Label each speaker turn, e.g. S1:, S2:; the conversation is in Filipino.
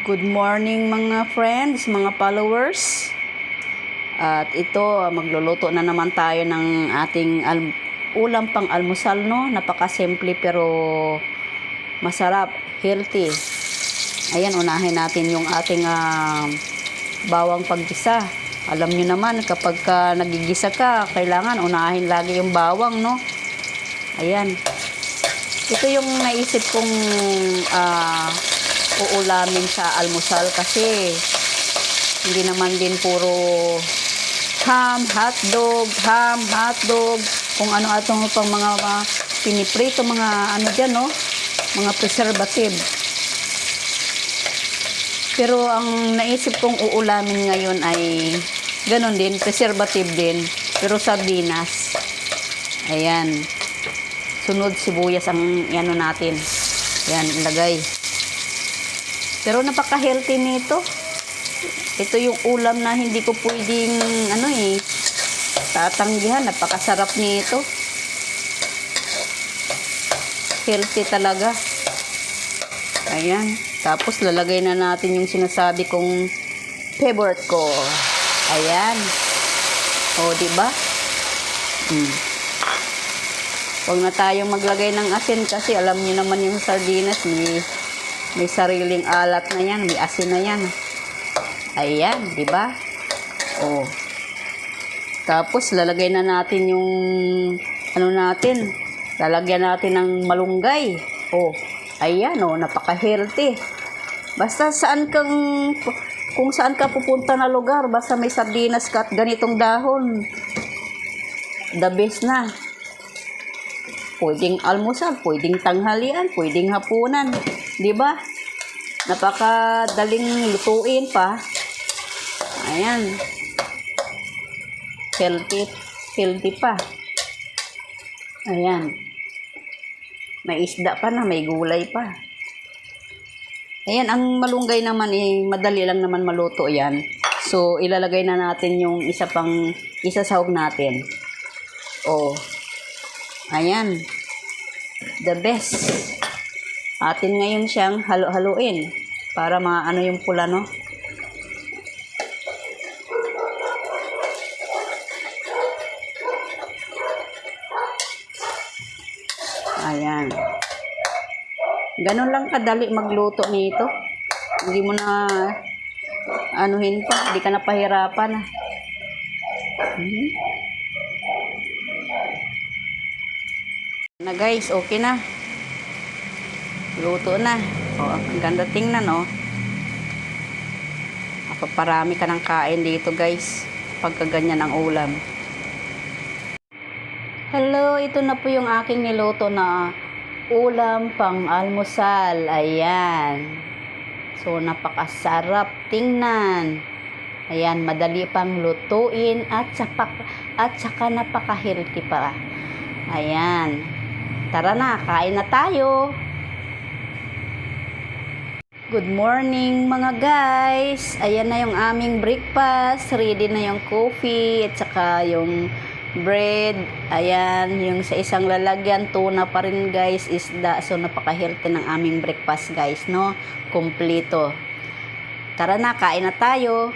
S1: Good morning mga friends, mga followers. At ito, magluluto na naman tayo ng ating ulam pang almusal, no? Napakasimple pero masarap, healthy. Ayan, unahin natin yung ating ah, bawang paggisa. Alam nyo naman, kapag ka nagigisa ka, kailangan unahin lagi yung bawang, no? Ayan. Ito yung naisip kong ah, uulamin sa almusal kasi hindi naman din puro ham, hotdog, ham, hotdog, kung ano atong pang mga, mga piniprito, mga ano dyan, no? Mga preservative. Pero ang naisip kong uulamin ngayon ay ganon din, preservative din, pero sardinas. Ayan. Sunod sibuyas ang ano natin. Ayan, ilagay. Pero napaka-healthy nito. Ito yung ulam na hindi ko pwedeng ano eh tatanggihan. Napakasarap nito. Healthy talaga. Ayan. Tapos lalagay na natin yung sinasabi kong favorite ko. Ayan. O, di ba? Mm. Huwag na tayong maglagay ng asin kasi alam niyo naman yung sardinas may may sariling alat na yan, may asin na yan. Ayan, di ba? Oh. Tapos lalagay na natin yung ano natin. Lalagyan natin ng malunggay. Oh. Ayan oh, napaka-healthy. Basta saan kang kung saan ka pupunta na lugar, basta may sardinas ka at ganitong dahon. The best na. Pwedeng almusal, pwedeng tanghalian, pwedeng hapunan. Di ba? Napakadaling lutuin pa. Ayan. Healthy, healthy pa. Ayan. May isda pa na, may gulay pa. Ayan, ang malunggay naman eh, madali lang naman maluto yan. So, ilalagay na natin yung isa pang, isa sahog natin. Oh. Ayan. The best. Atin ngayon siyang halo-haluin para maano yung pula, no? Ayan. Ganun lang kadali magluto nito. Hindi mo na anuhin pa, hindi ka na pahirapan. Na guys, okay na. Luto na. O, ang ganda tingnan, oh. Paparami ka ng kain dito, guys. Pagka ganyan ang ulam. Hello, ito na po yung aking niluto na ulam pang almusal. Ayan. So, napakasarap tingnan. Ayan, madali pang lutuin at saka, at saka napaka-healthy pa. Ayan. Tara na, kain na tayo. Good morning mga guys. Ayan na yung aming breakfast. Ready na yung coffee at saka yung bread. Ayan, yung sa isang lalagyan, tuna pa rin guys, isda. So napaka-healthy ng aming breakfast guys, no? Kompleto. Tara na, kain na tayo.